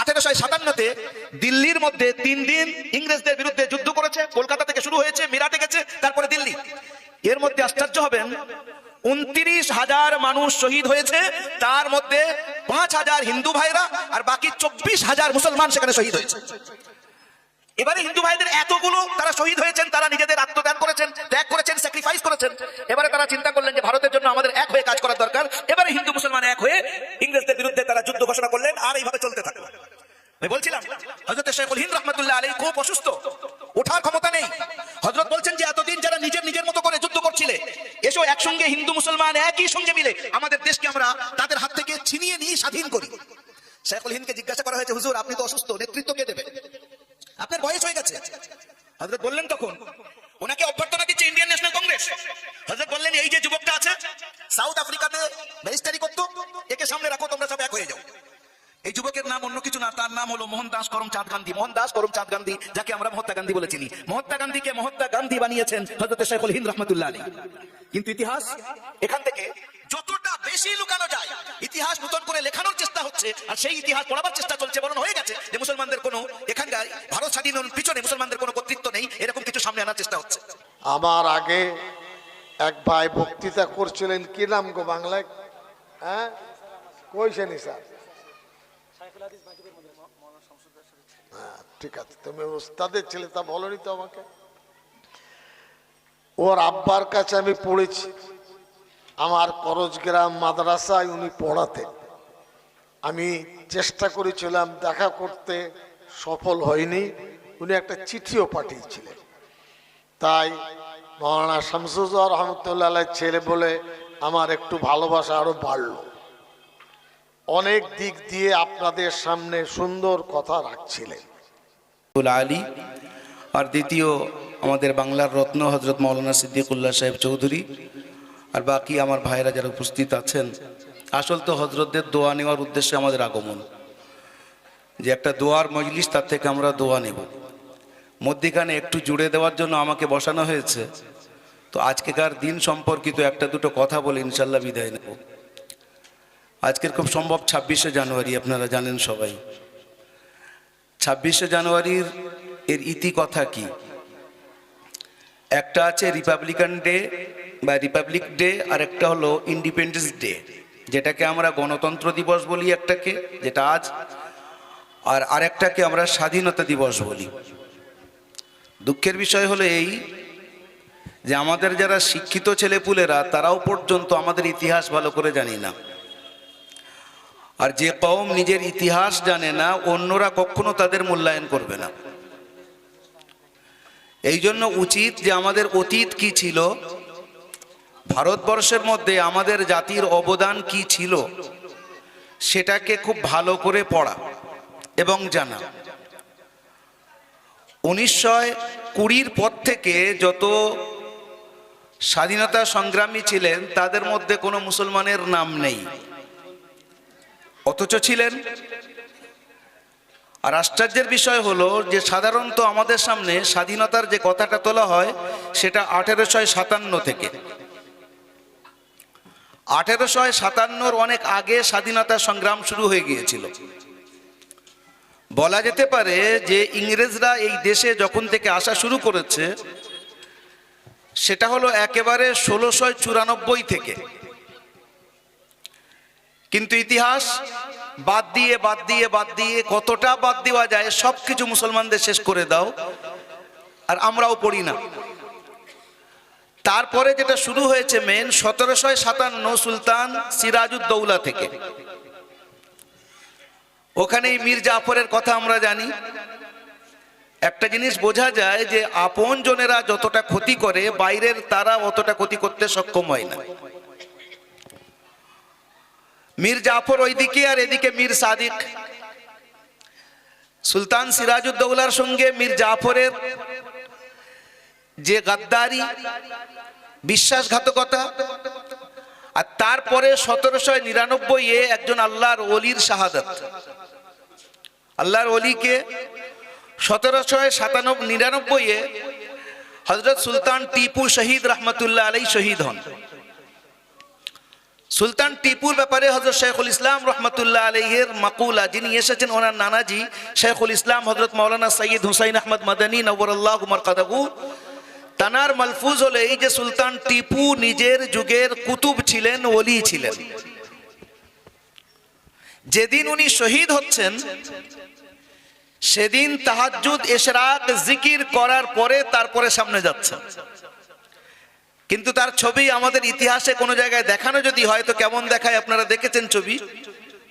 আঠেরোশো সাতান্নতে দিল্লির মধ্যে তিন দিন ইংরেজদের বিরুদ্ধে যুদ্ধ করেছে, কলকাতা থেকে শুরু হয়েছে, মিরাটে গেছে, তারপরে দিল্লি। এর মধ্যে আশ্চর্য হবেন, উনত্রিশ হাজার মানুষ শহীদ হয়েছে, তার মধ্যে পাঁচ হাজার হিন্দু ভাইরা আর বাকি চব্বিশ হাজার মুসলমান সেখানে শহীদ হয়েছে। এবারে হিন্দু ভাইদের এতগুলো তারা শহীদ হয়েছেন, তারা নিজেদের আত্মত্যাগ করেছেন, ত্যাগ করেছেন স্যাক্রিফাইস করেছেন। এবারে তারা চিন্তা করলেন যে ভারতের জন্য আমাদের এক হয়ে কাজ করার দরকার। এবারে হিন্দু মুসলমান এক হয়ে ইংরেজদের বিরুদ্ধে তারা যুদ্ধ ঘোষণা করলেন আর এইভাবে চলতে থাকল। আমি বলছিলাম হজরত শেখুল হিন্দ রহমতুল্লাহ আলী খুব অসুস্থ, ওঠার ক্ষমতা নেই। হজরত বলছেন যে এতদিন যারা নিজের নিজের মতো করে যুদ্ধ করছিলে, এসো একসঙ্গে হিন্দু মুসলমান একই সঙ্গে মিলে আমাদের দেশকে আমরা তাদের হাত থেকে ছিনিয়ে নিয়ে স্বাধীন করি। শেখুল হিন্দকে জিজ্ঞাসা করা হয়েছে, হুজুর, আপনি তো অসুস্থ, নেতৃত্ব কে দেবে? আপনার বয়স হয়ে গেছে। হজরত বললেন তখন, ওনাকে অভ্যর্থনা দিচ্ছে ইন্ডিয়ান ন্যাশনাল কংগ্রেস হজরত বললেন, এই যে যুবকটা আছে সাউথ আফ্রিকাতে ব্যারিস্টারি করতো, একে সামনে রাখো, তোমরা সব এক হয়ে যাও। এই যুবকের নাম অন্য কিছু না, তার নাম হলো মোহনদাস করমচাঁদ গান্ধী। মোহনদাস করমচাঁদ গান্ধী, যাকে আমরা মহাত্মা গান্ধী বলে চিনি। মহাত্মা গান্ধীকে মহাত্মা গান্ধী বানিয়েছেন হজরত শেখুল হিন্দ রহমতুল্লাহ আলী কিন্তু ইতিহাস, এখান থেকে যতটা বেশি লুকানো যায়, ইতিহাস নতুন করে লেখানোর চেষ্টা হচ্ছে, আর সেই ইতিহাস পড়াবার চেষ্টা চলছে, বরং হয়ে গেছে যে মুসলমানদের কোনো এখানকার ভারত স্বাধীনের পিছনে মুসলমানদের কোনো কর্তৃত্ব নেই এরকম কিছু সামনে আনার চেষ্টা হচ্ছে। আমার আগে এক ভাই বক্তৃতা করছিলেন কি নাম গো বাংলায়? হ্যাঁ? কইছেনি স্যার হ্যাঁ, ঠিক আছে। তুমি ওস্তাদের ছেলে তা বলনি তো আমাকে? ওর আব্বার কাছে আমি পড়েছি। আমার করজগ্রাম মাদ্রাসায় উনি পড়াতেন। আমি চেষ্টা করেছিলাম দেখা করতে সফল হয়নি, উনি একটা চিঠিও পাঠিয়েছিলেন। তাই মৌলানা শামসুজ্জাহ রহমতুল্লাহ ছেলে বলে আমার একটু ভালোবাসা আরও বাড়লো। অনেক দিক দিয়ে আপনাদের সামনে সুন্দর কথা রাখছিলেন। আলী আর দ্বিতীয় আমাদের বাংলার রত্ন হজরত মৌলানা সিদ্দিকুল্লাহ সাহেব চৌধুরী আর বাকি আমার ভাইরা যারা উপস্থিত আছেন। আসল তো হজরতদের দোয়া নেওয়ার উদ্দেশ্যে আমাদের আগমন। যে একটা দোয়ার মজলিস, তার থেকে আমরা দোয়া নেব। মধ্যিখানে একটু জুড়ে দেওয়ার জন্য আমাকে বসানো হয়েছে। তো আজকেকার দিন সম্পর্কিত একটা দুটো কথা বলে ইনশাল্লাহ বিদায় নেব। আজকের খুব সম্ভব ছাব্বিশে জানুয়ারি, আপনারা জানেন সবাই। ছাব্বিশে জানুয়ারির এর ইতি কথা কি? একটা আছে রিপাবলিকান ডে বা রিপাবলিক ডে আর একটা হলো ইন্ডিপেন্ডেন্স ডে, যেটাকে আমরা গণতন্ত্র দিবস বলি একটাকে, যেটা আজ আর আরেকটাকে আমরা স্বাধীনতা দিবস বলি। দুঃখের বিষয় হলো এই যে আমাদের যারা শিক্ষিত ছেলেপুলেরা, তারাও পর্যন্ত আমাদের ইতিহাস ভালো করে জানি না। আর যে কওম নিজের ইতিহাস জানে না, অন্যরা কখনো তাদের মূল্যায়ন করবে না। এই জন্য উচিত যে আমাদের অতীত কি ছিল, ভারতবর্ষের মধ্যে আমাদের জাতির অবদান কি ছিল, সেটাকে খুব ভালো করে পড়া। এবং জানা। উনিশশো কুড়ির পর থেকে যত স্বাধীনতা সংগ্রামী ছিলেন, তাদের মধ্যে কোনো মুসলমানের নাম নেই। অথচ ছিলেন। আর আশ্চর্যের বিষয় হলো যে সাধারণত আমাদের সামনে স্বাধীনতার যে কথাটা তোলা হয়, সেটা আঠেরোশো সাতান্ন থেকে। আঠেরোশো সাতান্নর অনেক আগে স্বাধীনতা সংগ্রাম শুরু হয়ে গিয়েছিল। বলা যেতে পারে যে ইংরেজরা এই দেশে যখন থেকে আসা শুরু করেছে, সেটা হলো একেবারে ষোলোশো চুরানব্বই থেকে। কিন্তু ইতিহাস বাদ দিয়ে বাদ দিয়ে বাদ দিয়ে কতটা বাদ দেওয়া যায় সব কিছু মুসলমানদের শেষ করে দাও, আর আমরাও পড়ি না। তারপরে যেটা শুরু হয়েছে মেন সতেরোশো সাতান্ন সুলতান সিরাজউদ্দৌলা থেকে। ওখানেই মীর জাফরের কথা আমরা জানি। একটা জিনিস বোঝা যায় যে আপন জনেরা যতটা ক্ষতি করে, বাইরের তারা অতটা ক্ষতি করতে সক্ষম হয় না। মীর জাফর ওইদিকে আর এদিকে মীর সাদিক। সুলতান সিরাজউদ্দৌলার সঙ্গে মীর জাফরের যে গাদ্দারি, বিশ্বাসঘাতকতা আর তারপরে সতেরোশো নিরানব্বই এ একজন আল্লাহর অলির শাহাদত। আল্লাহর অলিকে সতেরোশো সাতানব্বই নিরানব্বই এ হজরত সুলতান টিপু শহীদ রহমতুল্লাহ আলাই শহীদ হন। সুলতান টিপুর ব্যাপারে হজরত শেখুল ইসলাম রহমতুল্লাহ আলহের মাকুলা, যিনি এসেছেন ওনার নানাজি শেখুল ইসলাম হজরত মৌলানা সৈয়দ হুসাইন আহমদ মাদানী নবরুল্লাহ উমর কাদাবু তানার মালফুজ হলে এই যে সুলতান টিপু নিজের যুগের কুতুব ছিলেন, ওলি ছিলেন। যেদিন উনি শহীদ হচ্ছেন, সেদিন তাহাজ্জুদ, এশরাক, জিকির করার পরে তারপরে সামনে যাচ্ছেন কিন্তু তার ছবি আমাদের ইতিহাসে কোনো জায়গায় দেখানো যদি হয় তো কেমন দেখায় আপনারা দেখেছেন ছবি?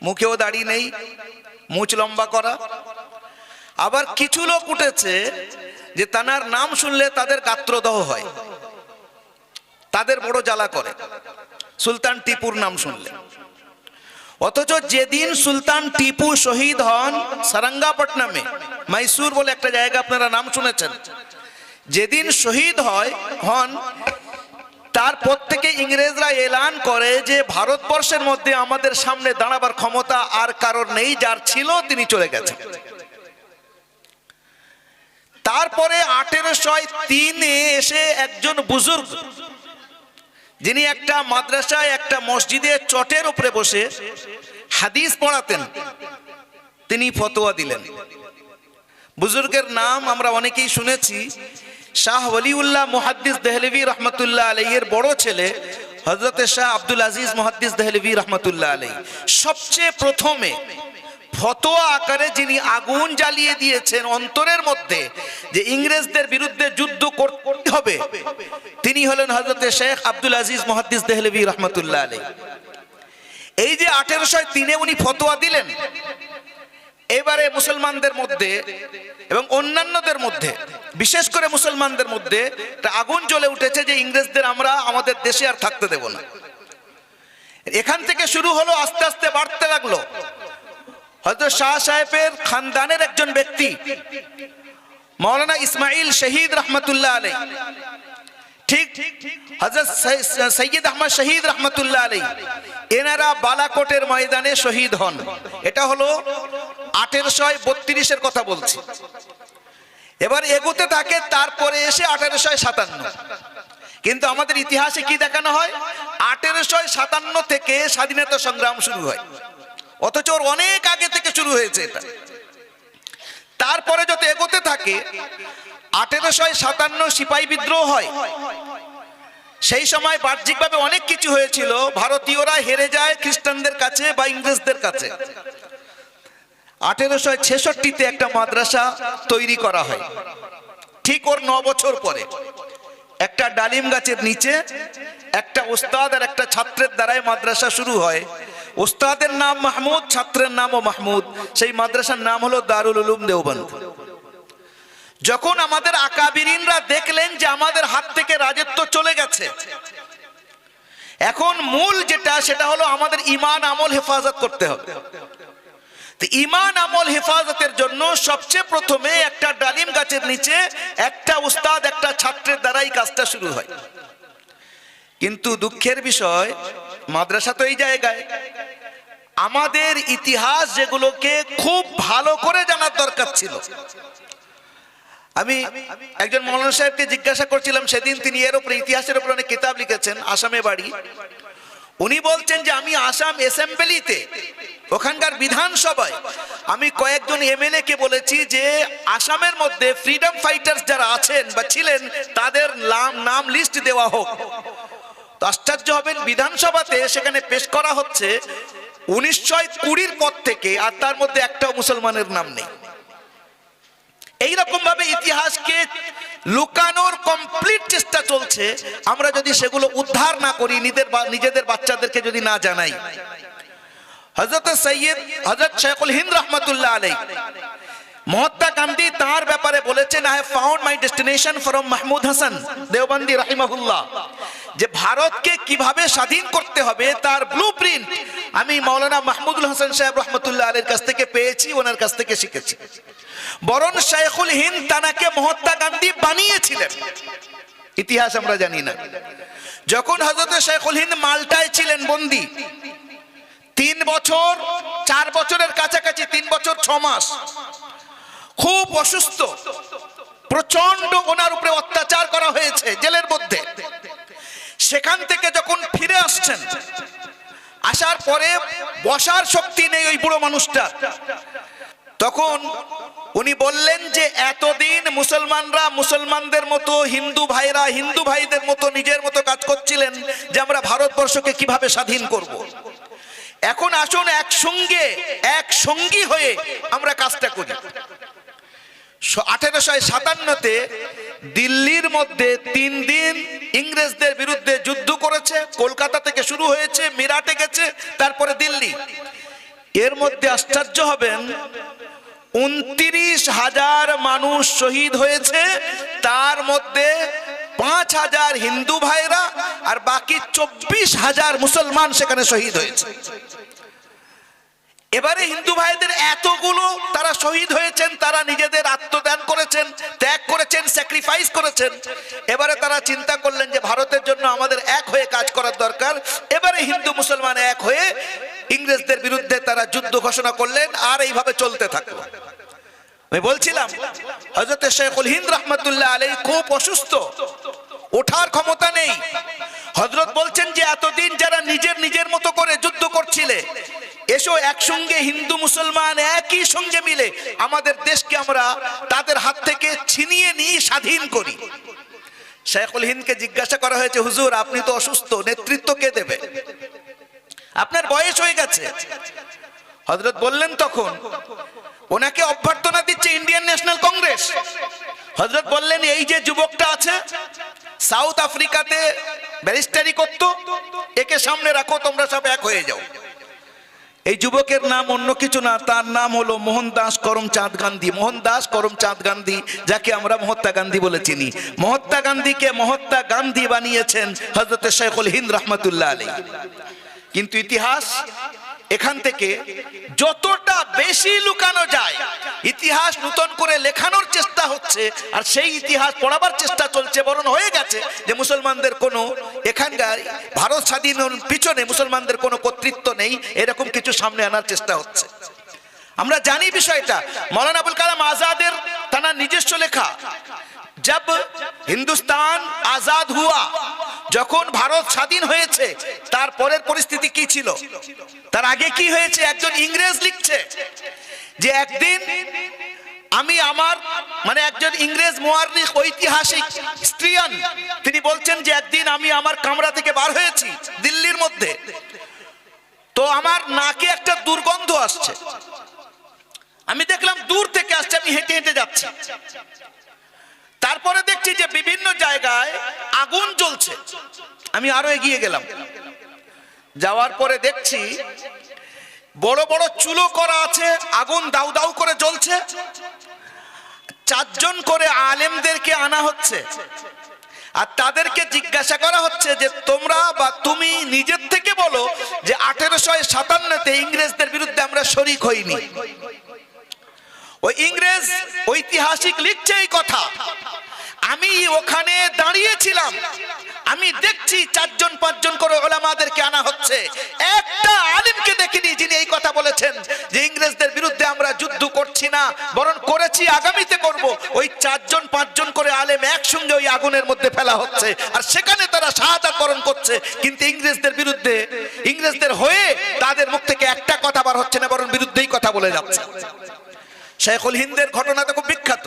মুখেও দাড়ি নেই, মুচ লম্বা করা। আবার কিছু লোক উঠেছে যে তানার নাম শুনলে তাদের গাত্রদহ হয়। তাদের বড় জ্বালা করে। সুলতান টিপুর নাম শুনলে। অথচ যেদিন সুলতান টিপু শহীদ হন সারাঙ্গাপট্টনামে, মাইসুর বলে একটা জায়গা আপনারা নাম শুনেছেন, যেদিন শহীদ হয়, হন তারপর থেকে ইংরেজরা এলান করে যে ভারতবর্ষের মধ্যে আমাদের সামনে দাঁড়াবার ক্ষমতা আর কারোর নেই, যার ছিল তিনি চলে গেছেন। তারপরে আঠেরোশো তিনে এসে একজন বুজুর্গ, যিনি একটা মাদ্রাসায়, একটা মসজিদে চটের উপরে বসে হাদিস পড়াতেন। তিনি ফতোয়া দিলেন। বুজুর্গের নাম আমরা অনেকেই শুনেছি। শাহ ওলিউল্লাহ মুহাদ্দিস দেহলভি রহমতুল্লাহ আলাইয়ের বড় ছেলে হজরত শাহ আব্দুল আজিজ মুহাদ্দিস দেহলভি রহমতুল্লাহ আলাই সবচেয়ে প্রথমে ফতোয়া আকারে যিনি আগুন জ্বালিয়ে দিয়েছেন অন্তরের মধ্যে, যে ইংরেজদের বিরুদ্ধে যুদ্ধ করতে হবে, তিনি হলেন হজরতে শেখ আব্দুল আজিজ মুহাদ্দিস দেহলভি রহমতুল্লাহ আলী এই যে আঠেরোশো তিনে উনি ফতোয়া দিলেন, এবারে মুসলমানদের মধ্যে এবং অন্যান্যদের মধ্যে, বিশেষ করে মুসলমানদের মধ্যে আগুন জ্বলে উঠেছে যে ইংরেজদের আমরা আমাদের দেশে আর থাকতে দেব না। এখান থেকে শুরু হলো, আস্তে আস্তে বাড়তে লাগল। হয়তো শাহ সাহেবের খানদানের একজন ব্যক্তি, মৌলানা ইসমাইল শহীদ রহমতুল্লাহ আলাই ঠিক হজরত সৈয়দ আহমদ শহীদ রহমতুল্লাহ আলাই এনারা বালাকোটের ময়দানে শহীদ হন। এটা হলো আঠেরোশো বত্রিশের কথা বলছি। এবার এগোতে থাকে, তারপরে এসে আঠেরোশো সাতান্ন। কিন্তু আমাদের ইতিহাসে কি দেখানো হয়? আঠেরোশো সাতান্ন থেকে স্বাধীনতা সংগ্রাম শুরু হয়। অথচ ওর অনেক আগে থেকে শুরু হয়েছে এটা। তারপরে যত এগোতে থাকে আঠেরোশো সাতান্ন সিপাহী বিদ্রোহ হয়। সেই সময় বাহ্যিকভাবে অনেক কিছু হয়েছিল, ভারতীয়রা হেরে যায় খ্রিস্টানদের কাছে বা ইংরেজদের কাছে। আঠেরোশো ছেষট্টিতে একটা মাদ্রাসা তৈরি করা হয়। ঠিক ওর ন বছর পরে। একটা ডালিম গাছের নিচে একটা ওস্তাদ আর একটা ছাত্রের দ্বারাই মাদ্রাসা শুরু হয়। ওস্তাদের নাম মাহমুদ, ছাত্রের নামও মাহমুদ। সেই মাদ্রাসার নাম হলো দারুল উলুম দেওবন্দ। যখন আমাদের আকাবিরিনরা দেখলেন যে আমাদের হাত থেকে রাজত্ব চলে গেছে, এখন মূল যেটা, সেটা হলো আমাদের ইমান আমল হেফাজত করতে হবে। ইমান আমল হেফাজতের জন্য সবচেয়ে প্রথমে একটা ডালিম গাছের নিচে একটা উস্তাদ, একটা ছাত্রের দ্বারাই কাজটা শুরু হয়। কিন্তু দুঃখের বিষয় মাদ্রাসা তো এই জায়গায়। আমাদের ইতিহাস যেগুলোকে খুব ভালো করে জানার দরকার ছিল। আমি একজন মৌলানা সাহেবকে জিজ্ঞাসা করছিলাম, সেদিন তিনি এর উপরে, ইতিহাসের উপরে অনেক কিতাব লিখেছেন, আসামে বাড়ি। উনি বলছেন যে, আমি আসাম অ্যাসেম্বলিতে, ওখানকার বিধানসভায়, আমি কয়েকজন এমএলএ কে বলেছি যে, আসামের মধ্যে ফ্রিডম ফাইটার্স যারা আছেন বা ছিলেন, তাদের নাম নাম লিস্ট দেওয়া হোক। আশ্চর্য হবেন, বিধানসভাতে সেখানে পেশ করা হচ্ছে উনিশশো কুড়ির পর থেকে, আর তার মধ্যে একটাও মুসলমানের নাম নেই। এইরকম ভাবে ইতিহাসকে লুকানোর কমপ্লিট চেষ্টা চলছে। আমরা যদি সেগুলো উদ্ধার না করি নিজেদের বা- নিজেদের বাচ্চাদেরকে যদি না জানাই। হজরত সৈয়দ হজরত শেখুল হিন্দ রহমতুল্লাহ আলাই মহাত্মা গান্ধী তার ব্যাপারে বলেছেন I found my destination from Mahmud Hasan Deobandi রাহিমাহুল্লাহ। যে ভারতকে কীভাবে স্বাধীন করতে হবে তার ব্লু প্রিন্ট আমি মৌলানা মাহমুদুল হাসান সাহেব রহমতুল্লাহ আলীর কাছ থেকে পেয়েছি, ওনার কাছ থেকে শিখেছি। বরং শেখুল হিন্দ তানাকে মহাত্মা গান্ধী বানিয়েছিলেন। ইতিহাস আমরা জানি না। যখন হজরত শেখুল হিন্দ মাল্টায় ছিলেন বন্দি, তিন বছর, চার বছরের কাছাকাছি, তিন বছর, ছ মাস খুব অসুস্থ। প্রচণ্ড ওনার উপরে অত্যাচার করা হয়েছে জেলের মধ্যে। সেখান থেকে যখন ফিরে আসছেন, আসার পরে বসার শক্তি নেই ওই বুড়ো মানুষটা। তখন উনি বললেন যে, এতদিন মুসলমানরা মুসলমানদের মতো, হিন্দু ভাইরা হিন্দু ভাইদের মতো নিজের মতো কাজ করছিলেন যে আমরা ভারতবর্ষকে কীভাবে স্বাধীন করব। এখন আসুন একসঙ্গে এক সঙ্গী হয়ে আমরা কাজটা করি। আঠেরোশো সাতান্নতে দিল্লির মধ্যে তিন দিন ইংরেজদের বিরুদ্ধে যুদ্ধ করেছে, কলকাতা থেকে শুরু হয়েছে, মিরাটে গেছে, তারপরে দিল্লি। এর মধ্যে আশ্চর্য হবেন, উনত্রিশ হাজার মানুষ শহীদ হয়েছে, তার মধ্যে পাঁচ হাজার হিন্দু ভাইরা আর বাকি চব্বিশ হাজার মুসলমান সেখানে শহীদ হয়েছে। এবারে হিন্দু ভাইদের এতগুলো তারা শহীদ হয়েছেন, তারা নিজেদের আত্মদান করেছেন, ত্যাগ করেছেন স্যাক্রিফাইস করেছেন। এবারে তারা চিন্তা করলেন যে ভারতের জন্য আমাদের এক হয়ে কাজ করার দরকার। এবারে হিন্দু মুসলমান এক হয়ে ইংরেজদের বিরুদ্ধে তারা যুদ্ধ ঘোষণা করলেন আর এইভাবে চলতে থাকল। আমি বলছিলাম হজরত শেখুল হিন্দ রহমতুল্লাহ আলী খুব অসুস্থ। ওঠার ক্ষমতা নেই। হজরত বলছেন যে, এতদিন যারা নিজের নিজের মতো করে যুদ্ধ করছিলে, এসো একসঙ্গে হিন্দু মুসলমান একই সঙ্গে মিলে আমাদের দেশকে আমরা তাদের হাত থেকে ছিনিয়ে নিয়ে স্বাধীন করি। শেখুল হিন্দকে জিজ্ঞাসা করা হয়েছে, হুজুর, আপনি তো অসুস্থ, নেতৃত্ব কে দেবে? আপনার বয়স হয়ে গেছে। হজরত বললেন, তখন? ওনাকে অভ্যর্থনা দিচ্ছে ইন্ডিয়ান ন্যাশনাল কংগ্রেস। হজরত বললেন, এই যে যুবকটা আছে সাউথ আফ্রিকাতে ব্যারিস্টারি করত। একে সামনে রাখো, তোমরা সব এক হয়ে যাও। এই যুবকের নাম অন্য কিছু না, তার নাম হলো মোহনদাস করমচাঁদ গান্ধী। মোহনদাস করমচাঁদ গান্ধী, যাকে আমরা মহাত্মা গান্ধী বলে চিনি। মহাত্মা গান্ধীকে মহাত্মা গান্ধী বানিয়েছেন হজরত শেখুল হিন্দ রহমতুল্লাহ আলী কিন্তু ইতিহাস এখান থেকে যতটা বেশি লুকানো যায়, ইতিহাস নূতন করে লেখানোর চেষ্টা হচ্ছে, আর সেই ইতিহাস পড়াবার চেষ্টা চলছে, বরং হয়ে গেছে যে মুসলমানদের কোনো এখানকার ভারত স্বাধীন পিছনে মুসলমানদের কোনো কর্তৃত্ব নেই, এরকম কিছু সামনে আনার চেষ্টা হচ্ছে। আমরা জানি বিষয়টা, মৌলানা আবুল কালাম আজাদের তার নিজস্ব লেখা, জব হিন্দুস্তান আজাদ হুয়া যখন ভারত স্বাধীন হয়েছে, তার পরের পরিস্থিতি কি ছিল? তার আগে কি হয়েছে? একজন ইংরেজ লিখছে যে একদিন আমি আমার মানে একজন ইংরেজ মোয়ারিখ ঐতিহাসিক স্ত্রিয়ান তিনি বলছেন যে একদিন আমি আমার কামরা থেকে বার হয়েছি দিল্লির মধ্যে। তো আমার নাকে একটা দুর্গন্ধ আসছে। আমি দেখলাম দূর থেকে আসছে, আমি হেঁটে হেঁটে যাচ্ছি। তারপরে দেখছি যে বিভিন্ন জায়গায় আগুন জ্বলছে। আমি আরও এগিয়ে গেলাম। যাওয়ার পরে দেখছি বড় বড় চুলো করা আছে, আগুন দাউ দাউ করে জ্বলছে। চারজন করে আলেমদেরকে আনা হচ্ছে। আর তাদেরকে জিজ্ঞাসা করা হচ্ছে যে, তোমরা বা তুমি নিজের থেকে বলো যে আঠেরোশো সাতান্নতে ইংরেজদের বিরুদ্ধে আমরা শরিক হইনি। ওই ইংরেজ ঐতিহাসিক লিখছে এই কথা। আমি ওখানে দাঁড়িয়েছিলাম। আমি দেখছি চারজন, পাঁচজন করে ওলামাদেরকে আনা হচ্ছে। একটা আলিমকে দেখিনি যিনি এই কথা বলেছেন যে ইংরেজদের বিরুদ্ধে আমরা যুদ্ধ করছি না, বরং করেছি, আগামীতে করব। ওই চারজন, পাঁচজন করে আলেম একসঙ্গে ওই আগুনের মধ্যে ফেলা হচ্ছে, আর সেখানে তারা শাহাদাত বরণ করছে। কিন্তু ইংরেজদের বিরুদ্ধে, ইংরেজদের হয়ে তাদের মুখ থেকে একটা কথা বার হচ্ছে না, বরং বিরুদ্ধেই কথা বলে যাচ্ছে। শেখুল হিন্দের ঘটনাটা খুব বিখ্যাত।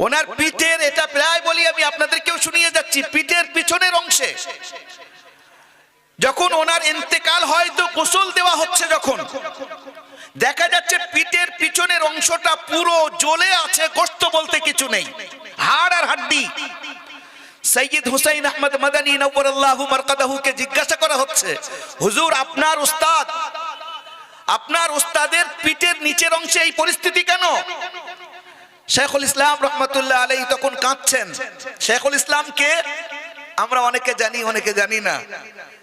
ওনার পিঠের এটা প্রায় বলি আমি আপনাদেরকেও শুনিয়ে যাচ্ছি পিঠের পিছনের অংশে। যখন ওনার ইন্তেকাল হয় তো গোসল দেওয়া হচ্ছে যখন। দেখা যাচ্ছে পিঠের পিছনের অংশটা পুরো জ্বলে আছে গোস্ত বলতে কিছু নেই। হাড় আর হাড্ডি। সৈয়দ হুসাইন আহমদ মাদানী নব্বর আল্লাহু মারকাদাহুকে জিজ্ঞাসা করা হচ্ছে হুজুর আপনার উস্তাদ আপনার উস্তাদের পিঠের নিচের অংশে এই পরিস্থিতি কেন? শেখুল ইসলাম রহমতুল্লাহ আলাই তখন কাঁদছেন। শেখুল ইসলামকে আমরা অনেকে জানি অনেকে জানি না।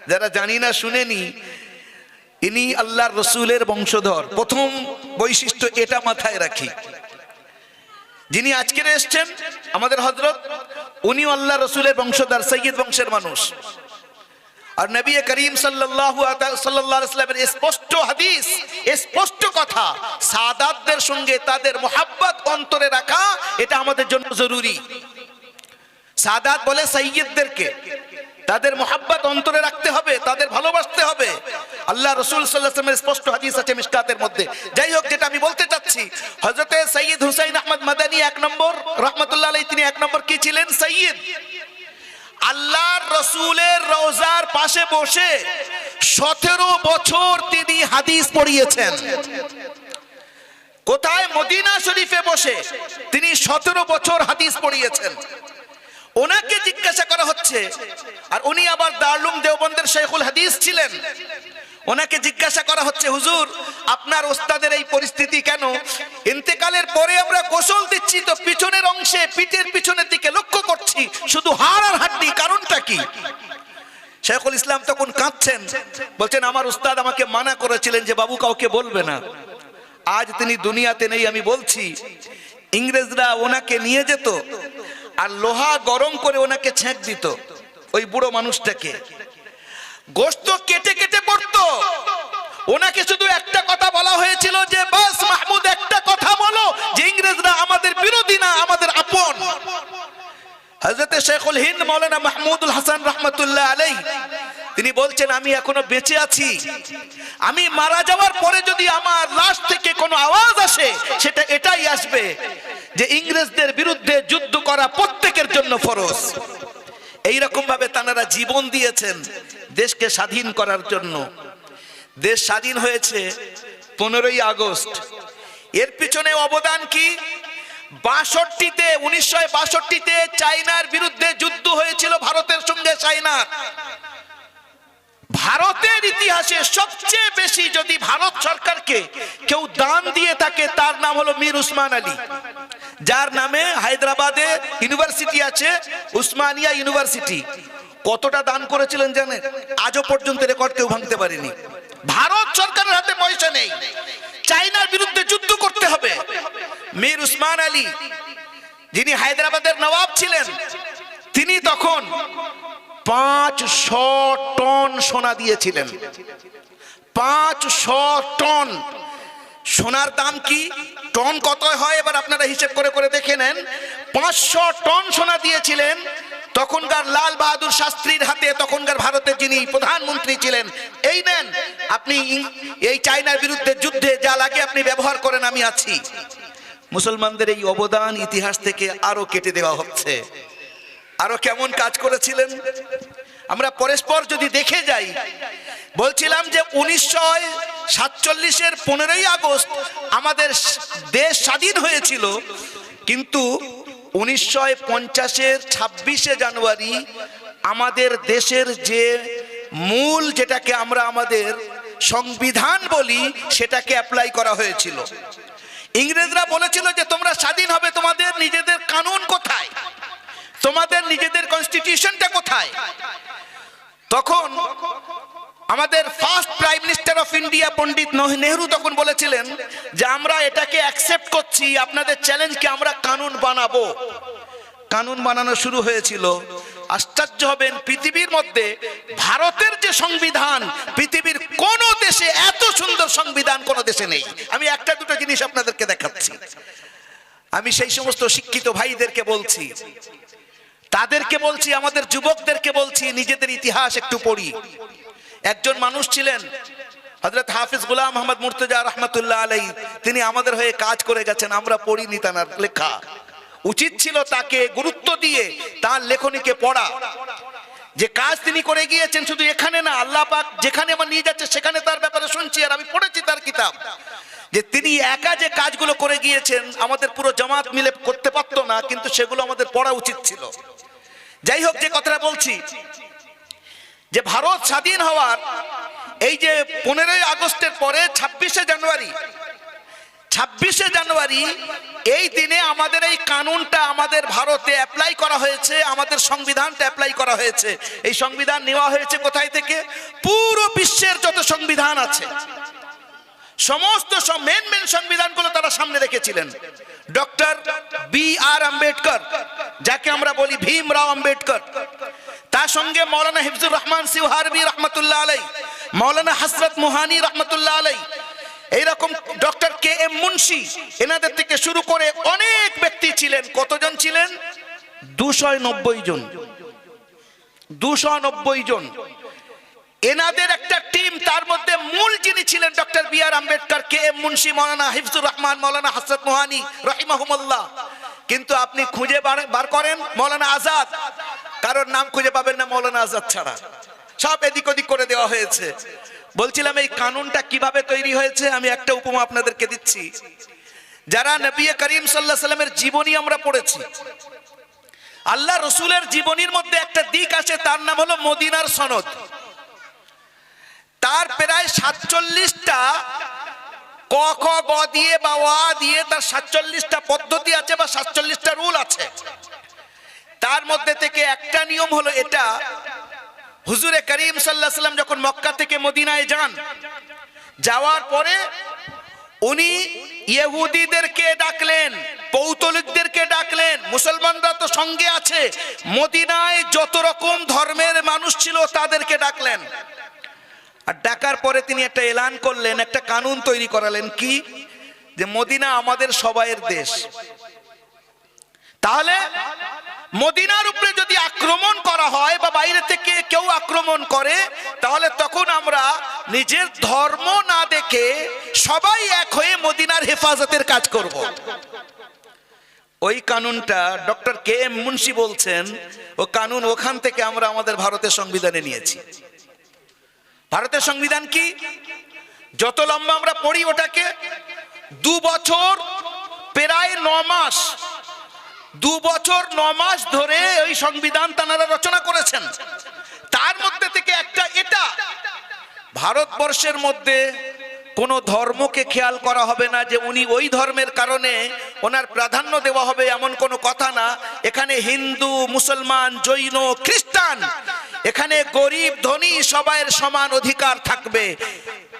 যারা জানি না, শুনেনি, ইনি আল্লাহর রসুলের বংশধর। প্রথম বৈশিষ্ট্য এটা মাথায় রাখি। যিনি আজকের এসছেন, আমাদের হজরত উনি আল্লাহ রসুলের বংশধর, সৈয়দ বংশের মানুষ। আর নবী করিম ইসলামের স্পষ্ট হাদিস, স্পষ্ট কথা, সাদাতদের সঙ্গে তাদের মোহাব্বত অন্তরে রাখা, এটা আমাদের জন্য জরুরি। সাদাত বলে সৈয়দদেরকে তাদের মোহাব্বত অন্তরে রাখতে হবে, তাদের ভালোবাসতে হবে। আল্লাহ রসুল সাল্লাহামের স্পষ্ট হাদিস আছে মিসকাতের মধ্যে। যাই হোক যেটা আমি বলতে চাচ্ছি হজরতে সৈয়দ হুসাইন আহমদ মাদানী এক নম্বর, রহমতুল্লাহ তিনি এক নম্বর কি ছিলেন? সৈয়দ আল্লাহর রসুলের রোজার পাশে বসে সতেরো বছর তিনি হাদিস পড়িয়েছেন। কোথায়? মদিনা শরীফে বসে তিনি সতেরো বছর হাদিস পড়িয়েছেন। ওনাকে জিজ্ঞাসা করা হচ্ছে, আর উনি আবার দারলুম দেওবন্দের শেখুল হাদিস ছিলেন। ওনাকে জিজ্ঞাসা করা হচ্ছে, হুজুর, আপনার ওস্তাদের এই পরিস্থিতি কেন? ইন্তেকালের পরে আমরা গোসল দিচ্ছি, তো পিছনের অংশে, পিঠের পিছনের দিকে লক্ষ্য করছি, শুধু হাড় আর হাড্ডি, কারণটা কি? শেখুল ইসলাম তখন কাঁদছেন, বলছেন, আমার উস্তাদ আমাকে মানা করেছিলেন যে বাবু কাউকে বলবে না। আজ তিনি দুনিয়াতে নেই, আমি বলছি, ইংরেজরা ওনাকে নিয়ে যেত আর লোহা গরম করে ওনাকে ছেঁক দিত। ওই বুড়ো মানুষটাকে গোস্ত কেটে কেটে পড়তো। ওনাকে শুধু একটা কথা বলা হয়েছিল যে, বাস মাহমুদ, একটা কথা বলো, যে ইংরেজরা আমাদের বিরোধী না, আমাদের আপন। শেখুল হিন্দ মৌলানা মাহমুদুল হাসান রহমতুল্লাহ আলাই তিনি বলছেন, আমি এখনও বেঁচে আছি। আমি মারা যাওয়ার পরে যদি আমার লাশ থেকে কোনো আওয়াজ আসে, সেটা এটাই আসবে যে, ইংরেজদের বিরুদ্ধে যুদ্ধ করা প্রত্যেকের জন্য ফরজ। এইরকম ভাবে তানারা জীবন দিয়েছেন দেশকে স্বাধীন করার জন্য। দেশ স্বাধীন হয়েছে পনেরোই আগস্ট। এর পিছনে অবদান কি? বাষট্টিতে, উনিশশো বাষট্টিতে চাইনার বিরুদ্ধে যুদ্ধ হয়েছিল ভারতের সঙ্গে চাইনার। ভারতের ইতিহাসে সবচেয়ে বেশি যদি ভারত সরকারকে কেউ দান দিয়ে থাকে, তার নাম হলো মীর উসমান আলী। যার নামে হায়দ্রাবাদে ইউনিভার্সিটি আছে, উসমানিয়া ইউনিভার্সিটি। কতটা দান করেছিলেন জানেন? আজও পর্যন্ত রেকর্ড কেউ ভাঙতে পারেনি। ভারত সরকারের হাতে পয়সা নেই। চাইনার বিরুদ্ধে যুদ্ধ করতে হবে। মীর উসমান আলী, যিনি হায়দ্রাবাদের নবাব ছিলেন, তিনি তখন পাঁচ টন সোনা দিয়েছিলেন। পাঁচ টন। সোনার দাম কি? টন কত হয়? এবার আপনারা হিসেব করে করে দেখে নেন। পাঁচশো টন সোনা দিয়েছিলেন। তখনকার লাল বাহাদুর শাস্ত্রীর হাতে, তখনকার ভারতের যিনি প্রধানমন্ত্রী ছিলেন, এই নেন, আপনি এই চাইনার বিরুদ্ধে যুদ্ধে যা লাগে আপনি ব্যবহার করেন, আমি আছি। মুসলমানদের এই অবদান ইতিহাস থেকে আরও কেটে দেওয়া হচ্ছে। আরও কেমন কাজ করেছিলেন? আমরা পরস্পর যদি দেখে যাই, বলছিলাম যে উনিশশো সাতচল্লিশের পনেরোই আগস্ট আমাদের দেশ স্বাধীন হয়েছিল, কিন্তু উনিশশো পঞ্চাশের ছাব্বিশে জানুয়ারি আমাদের দেশের যে মূল যেটাকে আমরা আমাদের সংবিধান বলি, সেটাকে অ্যাপ্লাই করা হয়েছিল। ইংরেজরা বলেছিল যে তোমরা স্বাধীন হবে তোমাদের নিজেদের কানুন কোথায়? তোমাদের নিজেদের কনস্টিটিউশনটা কোথায়? তখন আমাদের first prime minister of India Pandit Nehru তখন বলেছিলেন যে, আমরা এটাকে অ্যাকসেপ্ট করছি, আপনাদের চ্যালেঞ্জকে আমরা কানুন বানাবো। কানুন বানানো শুরু হয়েছিল। আশ্চর্য হবেন, পৃথিবীর মধ্যে ভারতের যে সংবিধান, পৃথিবীর কোন দেশে এত সুন্দর সংবিধান কোন দেশে নেই। আমি একটা দুটো জিনিস আপনাদেরকে দেখাচ্ছি। আমি সেই সমস্ত শিক্ষিত ভাইদেরকে বলছি তাদেরকে বলছি, আমাদের যুবকদেরকে বলছি, নিজেদের ইতিহাস একটু পড়ি। একজন মানুষ ছিলেন হজরত হাফিজ গুলাম মোহাম্মদ মুর্তজা রহমতুল্লাহ আলাই তিনি আমাদের হয়ে কাজ করে গেছেন, আমরা পড়িনি তার লেখা। উচিত ছিল তাকে গুরুত্ব দিয়ে তার লেখনীকে পড়া। যে কাজ তিনি করে গিয়েছেন শুধু এখানে না, আল্লাহ পাক যেখানে আমার নিয়ে যাচ্ছে সেখানে তার ব্যাপারে শুনছি আর আমি পড়েছি তার কিতাব। যে তিনি একা যে কাজগুলো করে গিয়েছেন, আমাদের পুরো জামাত মিলে করতে পারতো না, কিন্তু সেগুলো আমাদের পড়া উচিত ছিল। যাই হোক, যে কথাটা বলছি, যে ভারত স্বাধীন হওয়ার এই যে পনেরোই আগস্টের পরে ছাব্বিশে জানুয়ারি ছাব্বিশে জানুয়ারি এই দিনে আমাদের এই কানুনটা আমাদের ভারতে অ্যাপ্লাই করা হয়েছে, আমাদের সংবিধানটা অ্যাপ্লাই করা হয়েছে। এই সংবিধান নেওয়া হয়েছে কোথায় থেকে? পুরো বিশ্বের যত সংবিধান আছে। সমস্ত মেন মেন সংবিধানগুলো তারা সামনে রেখেছিলেন। ডক্টর বি আর আম্বেদকর যাকে আমরা বলি ভীম রাও আম্বেদকর। তার সঙ্গে মৌলানা হিফজুর রহমান সিওহারবি রহমতুল্লাহ আলাই, মৌলানা হসরত মুহানি রহমতুল্লাহ আলাই, এইরকম ডক্টর কে এম মুন্সি, এনাদের থেকে শুরু করে অনেক ব্যক্তি ছিলেন। কতজন ছিলেন? দুশো নব্বই জন। দুশো নব্বই জন। এনাদের একটা টিম, তার মধ্যে মূল যিনি ছিলেন doctor B R Ambedkar, K M Munshi, Maulana Hifzur Rahman, Maulana Hasrat Mohani রহিমাহুমুল্লাহ। কিন্তু আপনি খুঁজে বার- করেন মৌলানা আজাদ। কারোর নাম খুঁজে পাবেন না মৌলানা আজাদ ছাড়া। সব এদিক ওদিক করে দেওয়া হয়েছে। বলছিলাম, এই কানুনটা কীভাবে তৈরি হয়েছে? আমি একটা উপমা আপনাদেরকে দিচ্ছি। যারা নবী করিম সাল্লাহ সাল্লামের জীবনী আমরা পড়েছি, আল্লাহ রসুলের জীবনীর মধ্যে একটা দিক আছে, তার নাম হলো মদিনার সনদ। তার প্রায় সাতচল্লিশটা ক, খ গ দিয়ে বা ওয়া দিয়ে তার সাতচল্লিশটা পদ্ধতি আছে বা সাতচল্লিশটা রুল আছে। তার মধ্যে থেকে একটা নিয়ম হলো এটা, হুজুরে করিম সাল্লাহ সাল্লাম যখন মক্কা থেকে মদিনায় যান, যাওয়ার পরে উনি ইহুদিদেরকে ডাকলেন, পৌতলিকদেরকে ডাকলেন, মুসলমানরা তো সঙ্গে আছে, মদিনায় যত রকম ধর্মের মানুষ ছিল তাদেরকে ডাকলেন। আর ডাকার পরে তিনি একটা এলান করলেন, একটা কানুন তৈরি করালেন কি? যে মদিনা আমাদের সবাইয়ের দেশ। তাহলে মদিনার উপরে যদি আক্রমণ করা হয় বা বাইরে থেকে কেউ আক্রমণ করে, তাহলে তখন আমরা নিজের ধর্ম না দেখে সবাই এক হয়ে মদিনার হেফাজতের কাজ করব। ওই কানুনটা ডক্টর কে এম মুন্সি বলছেন, ও কানুন ওখান থেকে আমরা আমাদের ভারতের সংবিধানে নিয়েছি। ভারতের সংবিধান কি? যত লম্বা আমরা পড়ি ওটাকে, দু বছর প্রায় ন মাস, দু বছর ন মাস ধরে ওই সংবিধান তানারা রচনা করেছেন। তার মধ্যে থেকে একটা এটা, ভারতবর্ষের মধ্যে কোনো ধর্মকে খেয়াল করা হবে না যে উনি ওই ধর্মের কারণে ওনার প্রাধান্য দেওয়া হবে এমন কোনো কথা না। এখানে হিন্দু, মুসলমান, জৈন, খ্রিস্টান। এখানে গরিব, ধনী সবাইয়ের সমান অধিকার থাকবে।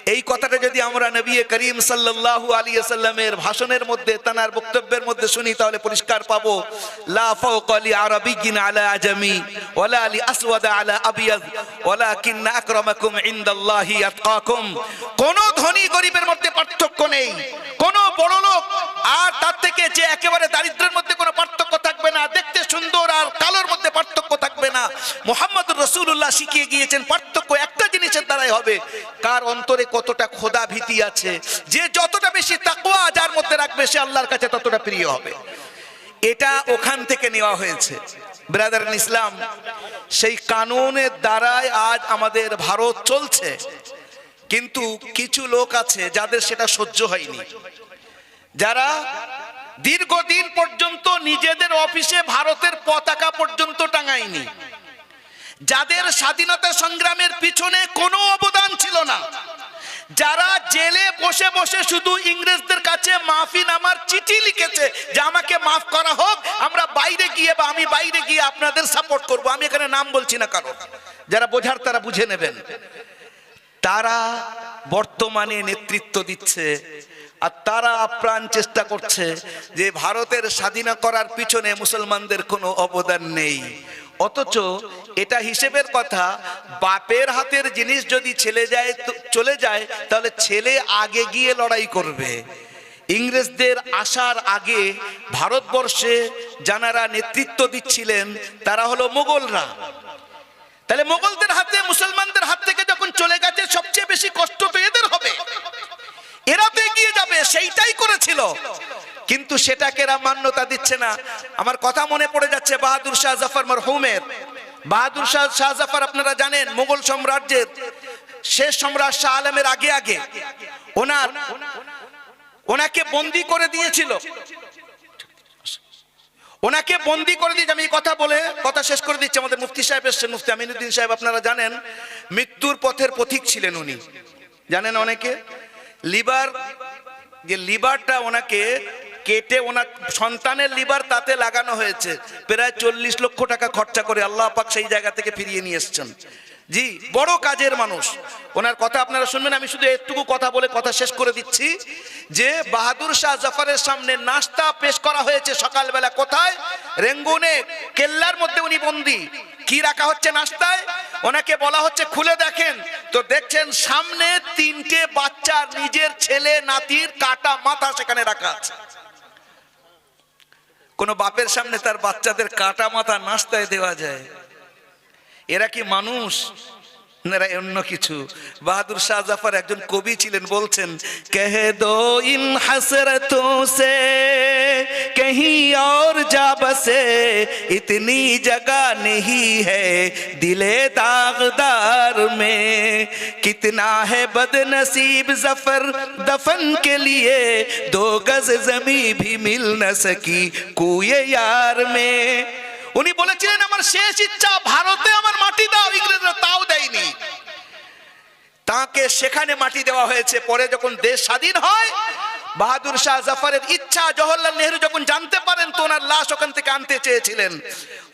এই কথাটা যদি আমরা নবী করিম সাল্লাল্লাহু আলাইহি সাল্লামের ভাষণের মধ্যে, তানার বক্তব্যের মধ্যে শুনি, তাহলে পরিষ্কার পাবো। আলা আজামি, ওয়ালা লি আসওয়াদ আলা আবিয়াদ আকরামাকুম আতকাকুম। কোন ধনী গরিবের মধ্যে পার্থক্য নেই। কোন বড় লোক আর তার থেকে যে একেবারে দারিদ্রের মধ্যে কোনো পার্থক্য থাকবে না, দেখতে সুন্দর আর কালোর মধ্যে পার্থক্য থাকবে না। মোহাম্মদ রসুল্লাহ শিখিয়ে গিয়েছেন, পার্থক্য একটা জিনিসের দ্বারাই হবে। কার অন্তরে কতটা খোদা ভীতি আছে, যে যতটা বেশি তাকওয়া যার মধ্যে রাখবে, সে আল্লাহর কাছে ততটা প্রিয় হবে। এটা ওখান থেকে নেওয়া হয়েছে। ব্রাদার ইসলাম, সেই কানুনের দ্বারাই আজ আমাদের ভারত চলছে। কিন্তু কিছু লোক আছে যাদের সেটা সহ্য হয়নি। যারা দীর্ঘদিন পর্যন্ত নিজেদের অফিসে ভারতের পতাকা পর্যন্ত টাঙায়নি। যাদের স্বাধীনতা সংগ্রামের পিছনে কোনো অবদান ছিল না, যারা জেলে বসে বসে শুধু ইংরেজদের কাছে মাফি নামার চিঠি লিখেছে যে আমাকে মাফ করা হোক, আমরা বাইরে গিয়ে বা আমি বাইরে গিয়ে আপনাদের সাপোর্ট করব। আমি এখানে নাম বলছি না কারও যারা বোঝার তারা বুঝে নেবেন। তারা বর্তমানে নেতৃত্ব দিচ্ছে আর তারা আপ্রাণ চেষ্টা করছে যে ভারতের স্বাধীন করার পিছনে মুসলমানদের কোনো অবদান নেই। অথচ এটা হিসেবের কথা, বাপের হাতের জিনিস যদি ছেলে যায় চলে যায়, তাহলে ছেলে আগে গিয়ে লড়াই করবে। ইংরেজদের আসার আগে ভারতবর্ষে যারা নেতৃত্ব দিচ্ছিলেন, তারা হলো মোগলরা তাহলে মোগলদের হাতে মুসলমানদের হাত থেকে যখন চলে গেছে সবচেয়ে বেশি কষ্ট তো এদের হবে এরা তো এগিয়ে যাবে সেইটাই করেছিল কিন্তু সেটাকে এরা মান্যতা দিচ্ছে না। আমার কথা মনে পড়ে যাচ্ছে বাহাদুর শাহ জাফর মরহুমের। বাহাদুর শাহ শাহ জাফর আপনারা জানেন মোগল সাম্রাজ্যের শেষ সম্রাট শাহ আলমের আগে আগে। ওনার, ওনাকে বন্দি করে দিয়েছিল। ওনাকে বন্দি করে দিয়েছে। আমি কথা বলে, কথা শেষ করে দিচ্ছি। আমাদের মুফতি সাহেব এসছেন। মুফতি আমিনুদ্দিন সাহেব আপনারা জানেন, মৃত্যুর পথের পথিক ছিলেন উনি। জানেন অনেকে? লিভার যে লিভারটা ওনাকে কেটে ওনার সন্তানের লিভার তাতে লাগানো হয়েছে। প্রায় চল্লিশ লক্ষ টাকা খরচা করে আল্লাহ পাক সেই জায়গা থেকে ফিরিয়ে নিয়ে এসছেন। জি, বড় কাজের মানুষ। ওনার কথা আপনারা শুনবেন, আমি শুধু একটুকু কথা বলে কথা শেষ করে দিচ্ছি। যে বাহাদুর শাহ জাফরের সামনে নাস্তা পেশ করা হয়েছে সকালবেলা কোথায়? রেঙ্গুনে, কেল্লার মধ্যে উনি বন্দি। কি রাখা হচ্ছে নাস্তায়? ওনাকে বলা হচ্ছে, খুলে দেখেন। তো দেখছেন, সামনে তিনটে বাচ্চার নিজের ছেলে, নাতির কাটা মাথা সেখানে রাখা আছে। কোন বাপের সামনে তার বাচ্চাদের কাটা মাথা নাস্তায় দেওয়া যায়। এরা কি মানুষ না এরা অন্য কিছু বাহাদুর শাহ জাফর একজন কবি ছিলেন বলছেন কহ দো ইন হাসরতোं से कहीं और जा बसे इतनी जगह नहीं है दिले दागदार में कितना है बदनसीब जफर दफन के लिए दो गज जमी भी मिल न सकी कुए यार में উনি বলেছিলেন, আমার শেষ ইচ্ছা ভারতে আমার মাটি দাও, ইংরেজরা তাও দেয়নি। তাকে সেখানে মাটি দেওয়া হয়েছে। পরে যখন দেশ স্বাধীন হয় বাহাদুর শাহ জাফরের ইচ্ছা জওহরলাল নেহরু যখন জানতে পারেন তো ওনার লাশ ওখান থেকে আনতে চেয়েছিলেন।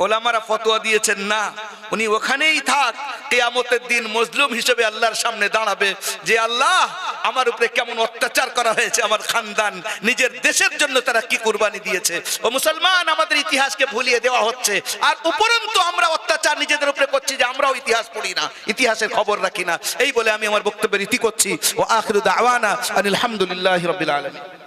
ওলামারা ফতোয়া দিয়েছেন, না, উনি ওখানেই থাক, কেয়ামতের দিন মজলুম হিসেবে আল্লাহর সামনে দাঁড়াবে। যে আল্লাহ আমার উপরে কেমন অত্যাচার করা হয়েছে, আমার খানদান, নিজের দেশের জন্য তারা কি কুরবানি দিয়েছে। ও মুসলমান, আমাদের ইতিহাসকে ভুলিয়ে দেওয়া হচ্ছে। আর উপরন্তু আমরা অত্যাচার নিজেদের উপরে করছি যে আমরাও ইতিহাস পড়ি না, ইতিহাসের খবর রাখি না। এই বলে আমি আমার বক্তব্যের ইতি করছি। ও আখিরু দাওয়ানা আলহামদুলিল্লাহ রবিল আলমী Thank you.